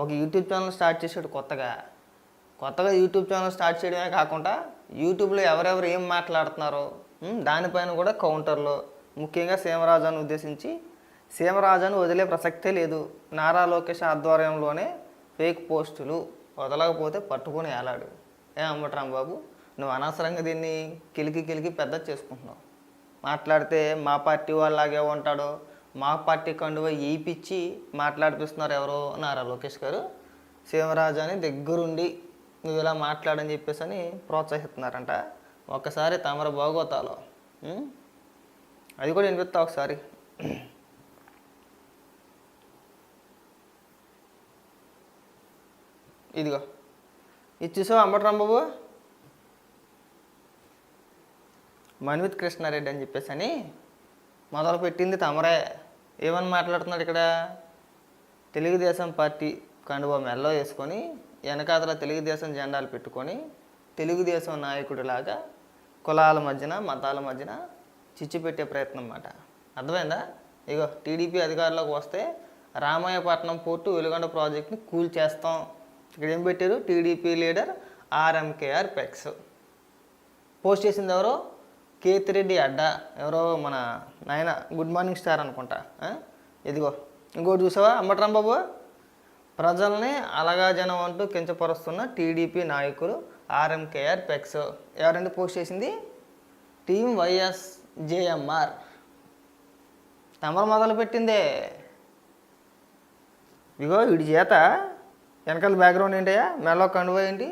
ఒక YouTube channel start చేసాడు కొత్తగా. కొత్తగా యూట్యూబ్ ఛానల్ స్టార్ట్ చేయడమే కాకుండా యూట్యూబ్లో ఎవరెవరు ఏం మాట్లాడుతున్నారో దానిపైన కూడా కౌంటర్లో ముఖ్యంగా సీమరాజాను ఉద్దేశించి సీమరాజాను వదిలే ప్రసక్తే లేదు. నారా లోకేష్ ఆధ్వర్యంలోనే ఫేక్ పోస్టులు వదలకపోతే పట్టుకొని ఏలాడు. ఏ అమ్మటరాం బాబు నువ్వు అనవసరంగా దీన్ని కిలికి కిలికి పెద్ద చేసుకుంటున్నావు. మాట్లాడితే మా పార్టీ వాళ్ళలాగే ఉంటాడో మా పార్టీ కండువ ఈపిచ్చి మాట్లాడిపిస్తున్నారు ఎవరో నారా లోకేష్ గారు. శివరాజు అని దగ్గరుండి నువ్వు ఇలా మాట్లాడని చెప్పేసి అని ప్రోత్సహిస్తున్నారంట. ఒక్కసారి తమర బాగోతాలో. అది కూడా వినిపిస్తా ఒకసారి. ఇదిగో. ఇచ్చేసావు అంబటరాం బాబు మన్విత్ కృష్ణారెడ్డి అని చెప్పేసి అని మొదలు పెట్టింది తమరే. ఏమని మాట్లాడుతున్నాడు ఇక్కడ? తెలుగుదేశం పార్టీ కండువా మెల్లో వేసుకొని వెనకాతల తెలుగుదేశం జెండాలు పెట్టుకొని తెలుగుదేశం నాయకుడిలాగా కులాల మధ్యన మతాల మధ్యన చిచ్చు పెట్టే ప్రయత్నం అన్నమాట. అర్థమైందా? ఇగో టీడీపీ అధికారంలోకి వస్తే రామాయపట్నం పోర్టు వెలుగొండ ప్రాజెక్ట్ని కూల్ చేస్తాం. ఇక్కడ ఏం పెట్టారు? టీడీపీ లీడర్ ఆర్ఎంకేఆర్ పెక్స్. పోస్ట్ చేసింది ఎవరో? కేతిరెడ్డి అడ్డా. ఎవరో మన నాయన గుడ్ మార్నింగ్ స్టార్ అనుకుంటా. ఇదిగో ఇంకోటి చూసావా? అమ్మట్రాం బాబు. ప్రజల్ని అలగా జనం అంటూ కించపరుస్తున్న టీడీపీ నాయకులు ఆర్ఎంకేఆర్ పెక్స్. ఎవరంటే పోస్ట్ చేసింది? టీం వైఎస్ జేఎంఆర్. తమరు మొదలు పెట్టిందే ఇగో వీడి చేత వెనకాల బ్యాక్గ్రౌండ్ ఏంటయ్యా? మెల్లో కండువా ఏంటి?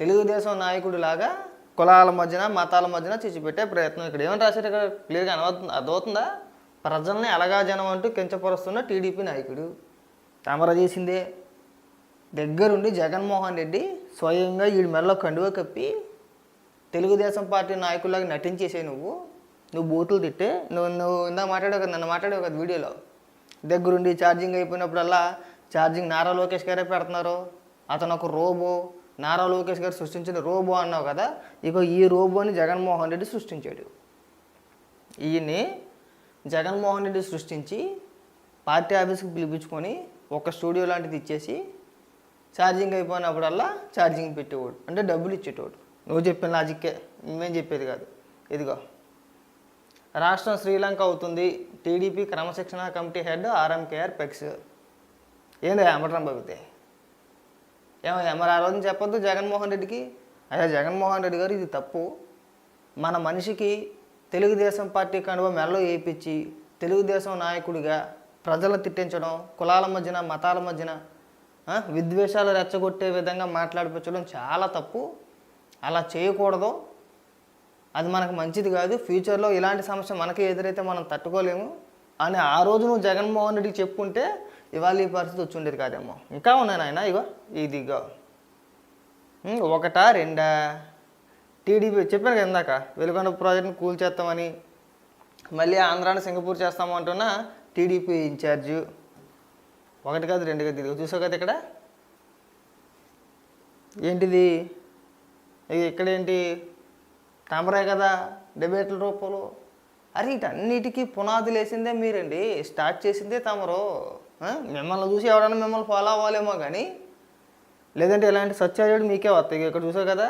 తెలుగుదేశం నాయకుడు లాగా కులాల మధ్యన మతాల మధ్యన చిచ్చిపెట్టే ప్రయత్నం. ఇక్కడ ఏమని రాశారు? ఇక్కడ క్లియర్గా అనవుతుంది అర్థమవుతుందా? ప్రజల్ని అలగా జనం అంటూ కించపరుస్తున్న టీడీపీ నాయకుడు. తమర చేసిందే దగ్గరుండి జగన్మోహన్ రెడ్డి స్వయంగా వీడి మెడలో కండువ కప్పి తెలుగుదేశం పార్టీ నాయకుల్లాగా నటించేసే నువ్వు. నువ్వు బూతులు తిట్టే. నువ్వు నువ్వు ఇందాక మాట్లాడావు కదా నన్ను మాట్లాడావు కదా వీడియోలో. దగ్గరుండి ఛార్జింగ్ అయిపోయినప్పుడల్లా ఛార్జింగ్ నారా లోకేష్ గారే పెడుతున్నారు. అతను ఒక రోబో. నారా లోకేష్ గారు సృష్టించిన రోబో అన్నావు కదా ఇక ఈ రోబోని జగన్మోహన్ రెడ్డి సృష్టించాడు. ఈయన్ని జగన్మోహన్ రెడ్డి సృష్టించి పార్టీ ఆఫీస్కి పిలిపించుకొని ఒక స్టూడియో లాంటిది ఇచ్చేసి ఛార్జింగ్ అయిపోయినప్పుడల్లా ఛార్జింగ్ పెట్టేవాడు. అంటే డబ్బులు ఇచ్చేటోడు. నువ్వు చెప్పిన లాజిక్కే మేమేం చెప్పేది కాదు. ఇదిగో రాష్ట్రం శ్రీలంక అవుతుంది. టీడీపీ క్రమశిక్షణ కమిటీ హెడ్ ఆర్ఎంకేఆర్ పెక్స్. ఏంది అమటం బాబితే ఏమయ్యా మరి ఆ రోజు చెప్పొద్దు జగన్మోహన్ రెడ్డికి? అయ్యా జగన్మోహన్ రెడ్డి గారు ఇది తప్పు. మన మనిషికి తెలుగుదేశం పార్టీ కండువ మెడలో వేయించి తెలుగుదేశం నాయకుడిగా ప్రజలను తిట్టించడం కులాల మధ్యన మతాల మధ్యన విద్వేషాలు రెచ్చగొట్టే విధంగా మాట్లాడిపించడం చాలా తప్పు. అలా చేయకూడదు. అది మనకు మంచిది కాదు. ఫ్యూచర్లో ఇలాంటి సమస్య మనకి ఎదురైతే మనం తట్టుకోలేము. అని ఆ రోజు నువ్వు జగన్మోహన్ రెడ్డికి చెప్పుకుంటే ఇవాళ ఈ పరిస్థితి వచ్చిండేది కాదేమో. ఇంకా ఉన్నాయి నాయన ఇగో ఇది ఇగో ఒకటా రెండా? టీడీపీ చెప్పాను కదా ఇందాక వెలుగొండ ప్రాజెక్ట్ని కూల్ చేస్తామని. మళ్ళీ ఆంధ్రాని సింగపూర్ చేస్తాము అంటున్న టీడీపీ ఇన్ఛార్జు. ఒకటి కాదు రెండు కాదు ఇదిగో చూసావు కదా ఇక్కడ? ఏంటిది? ఇక్కడ ఇక్కడేంటి? తమరే కదా డిబేట్ల రూపంలో. అరే వీటన్నిటికీ పునాదులు వేసిందే మీరండి. స్టార్ట్ చేసిందే తమరు. మిమ్మల్ని చూసి ఎవడన్నా మిమ్మల్ని ఫాలో అవ్వాలేమో కానీ లేదంటే ఇలాంటి సత్యాయుడు మీకే వస్తాయి. ఇక్కడ చూసావు కదా?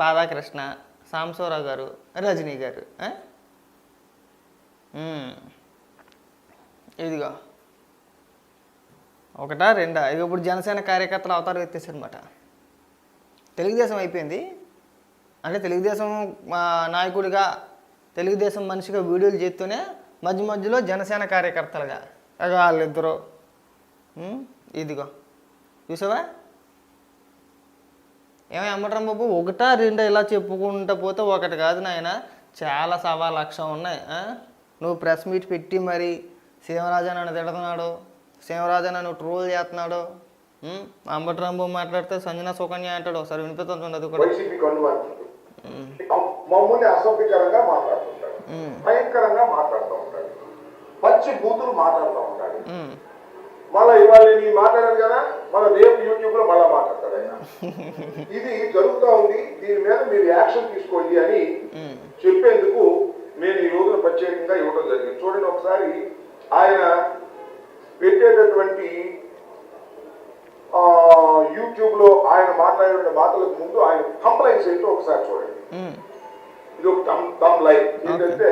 బాధాకృష్ణ సాంబశివరావు గారు రజనీ గారు ఇదిగో. ఒకటా రెండా? ఇక ఇప్పుడు జనసేన కార్యకర్తలు అవతారం ఎత్తేసారనమాట తెలుగుదేశం అయిపోయింది. అంటే తెలుగుదేశం నాయకుడిగా తెలుగుదేశం మనిషిగా వీడియోలు చేస్తూనే మధ్య మధ్యలో జనసేన కార్యకర్తలుగా ఇక వాళ్ళిద్దరు. ఇదిగో. చూసావా? ఏమో అమ్మటం బాబు ఒకటా రెండా ఇలా చెప్పుకుంటా పోతే ఒకటి కాదు నాయన. చాలా సవా లక్షం ఉన్నాయి? నువ్వు ప్రెస్ మీట్ పెట్టి మరి సీమరాజా నన్ను తిడుతున్నాడు సీమరాజా నన్ను ట్రోల్ చేస్తున్నాడు అంబటరాంబు మాట్లాడితే సంజన సుకన్య అంటాడు ఒకసారి వినిపిస్తుంది అది కూడా? మమ్మల్ని అసభ్యకరంగా మాట్లాడుతుంటాడు. భయంకరంగా మాట్లాడుతూ పచ్చి బూతులు మాట్లాడుతూ ఉంటాడు. మళ్ళీ ఇవాళ నేను మాట్లాడాను కదా మళ్ళీ రేపు యూట్యూబ్లో మళ్ళా మాట్లాడతాడు ఆయన. ఇది జరుగుతూ ఉంది దీని మీద మీరు యాక్షన్ తీసుకోండి అని చెప్పేందుకు నేను ఈ రోజున ప్రత్యేకంగా ఇవ్వడం జరిగింది. చూడండి ఒకసారి ఆయన పెట్టేటటువంటి ఆయన మాట్లాడిన మాటలకు ముందు ఆయన కంప్లైంట్స్ ఏంటో ఒకసారి చూడండి. ఇది ఒక లైన్. ఏంటంటే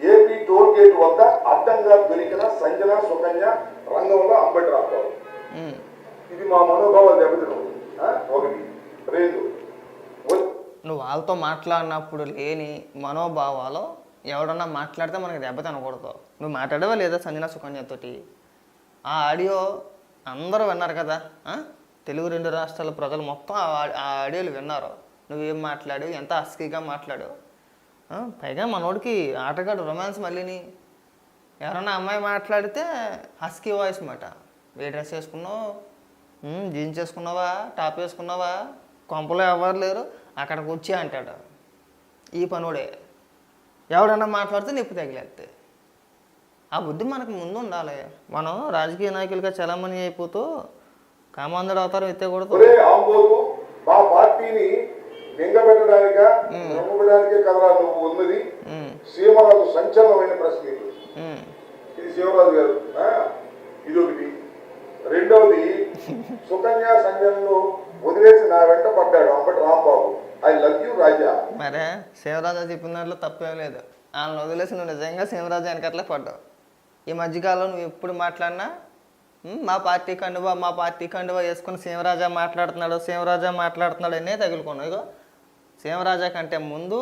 ఏపీ టోల్ గేట్ వద్ద అడ్డంగా దొరికిన సంజన సుకన్య రంగంలో అంబటి ఉమ్. ఇది మా మనోభావాలు దెబ్బతిను? ఒకటి. రెండు. నువ్వు వాళ్ళతో మాట్లాడినప్పుడు లేని మనోభావాలు ఎవడన్నా మాట్లాడితే మనకి దెబ్బ తినకూడదు. నువ్వు మాట్లాడవా లేదా సంజన సుకన్యతోటి ఆ ఆడియో అందరూ విన్నారు కదా? తెలుగు రెండు రాష్ట్రాల ప్రజలు మొత్తం ఆ ఆడియోలు విన్నారు. నువ్వేం మాట్లాడు ఎంత హస్కీగా మాట్లాడు? పైగా మనోడికి ఆటగాడు రొమాన్స్ మళ్ళీని ఎవరైనా అమ్మాయి మాట్లాడితే హస్కీ వాయిస్ మాట. ఏ డ్రెస్ వేసుకున్నావు? జీన్స్ వేసుకున్నావా? టాప్ వేసుకున్నావా? కొంపలో ఎవరు లేరు? అక్కడికి వచ్చి అంటాడు. ఈ పనుడే. ఎవడన్నా మాట్లాడితే నొప్పి తగిలేస్తే ఆ బుద్ధి మనకు ముందు ఉండాలి. మనం రాజకీయ నాయకులుగా చలామణి అయిపోతూ కామాంధుడు అవతారం ఎత్తకూడదు. మా పార్టీని మింగబెట్టడానిక మింగబెట్టడానికే కదరా నువ్వు ఉన్నది? సీమరాజు సంచలనమైన మీట్ ఉమ్, ఇది శివరాజు గారు? ఇది ఒకటి. రెండవది సుకన్య సంజన్ను వదిలేసి నా వెంట పడ్డాడు Ambati Rambabu. I love you Raja. మరే శివరాజా చెప్పిన దాంట్లో తప్పేం లేదు. వాళ్ళని వదిలేసి నువ్వు నిజంగా శివరాజు వెనకట్లే పడ్డావు. ఈ మధ్యకాలంలో నువ్వు ఎప్పుడు మాట్లాడినా "ఉమ్, మా పార్టీ కండువా మా పార్టీ కండువా వేసుకుని శివరాజా మాట్లాడుతున్నాడు శివరాజా మాట్లాడుతున్నాడు అనే తగులుకున్నావు. ఇగో సేమరాజా కంటే ముందు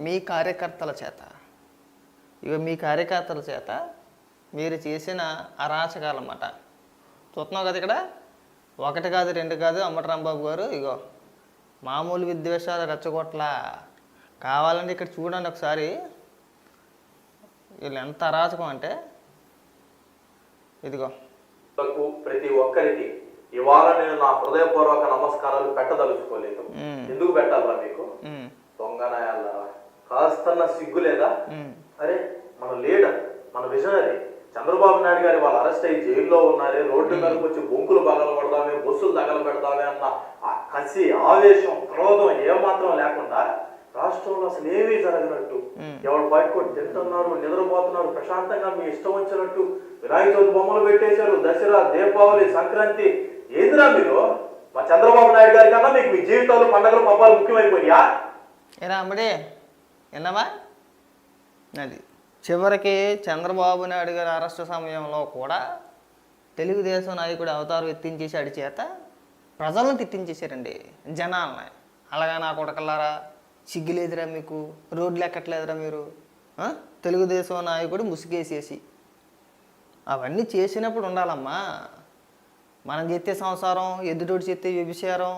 మీ కార్యకర్తల చేత ఇక మీ కార్యకర్తల చేత మీరు చేసిన అరాచకాలు అన్నమాట చూస్తున్నావు కదా ఇక్కడ? ఒకటి కాదు రెండు కాదు అమ్మటరాంబాబు గారు ఇగో మామూలు విద్వేషాలు రెచ్చగొట్ల. కావాలంటే ఇక్కడ చూడండి ఒకసారి. వీళ్ళు ఎంత అరాచకం అంటే ఇదిగో. ప్రతి ఒక్కరికి ఇవాళ నేను నా హృదయపూర్వక నమస్కారాలు పెట్టదలుచుకోలేదు. ఎందుకు పెట్టాలా మీకు? ఉమ్, దొంగనాయాల కాస్తన్న సిగ్గు లేదా? అరే మన లీడర్ మన విజనరీ చంద్రబాబు నాయుడు గారి వాళ్ళు అరెస్ట్ అయ్యి జైల్లో ఉన్నారే రోడ్డు మీదకి వచ్చి బొంకులు పగల పెడదామే బస్సులు తగల పెడదామే అన్న ఆ కసి ఆవేశం క్రోధం ఏమాత్రం లేకుండా రాష్ట్రంలో అసలు ఏమీ జరగనట్టు. ఎవరు బయటకు తింటున్నారు నిద్రపోతున్నారు ప్రశాంతంగా మీ ఇష్టం వచ్చినట్టు వినాయక చవితి బొమ్మలు పెట్టేశారు దసరా దీపావళి సంక్రాంతి ఏందిరా మీరు? మా చంద్రబాబు నాయుడు గారి కన్నా మీకు మీ జీవితంలో పండగలు పబ్బాలు ముఖ్యమైపోయా ఏరా అమ్మడే విన్నావా? అది చివరికి చంద్రబాబు నాయుడు గారి అరెస్ట్ సమయంలో కూడా తెలుగుదేశం నాయకుడు అవతారం ఎత్తించేశాడు చేత ప్రజలను తిట్టించేశారండి జనాల్ని. అలాగా నా కొడకల్లారా సిగ్గులేదురా మీకు? రోడ్లు ఎక్కట్లేదురా మీరు? తెలుగుదేశం నాయకుడు ముసుగేసేసి. అవన్నీ చేసినప్పుడు ఉండాలమ్మా. మనం చేస్తే సంసారం ఎదుటోడు చేస్తే వ్యభిచారం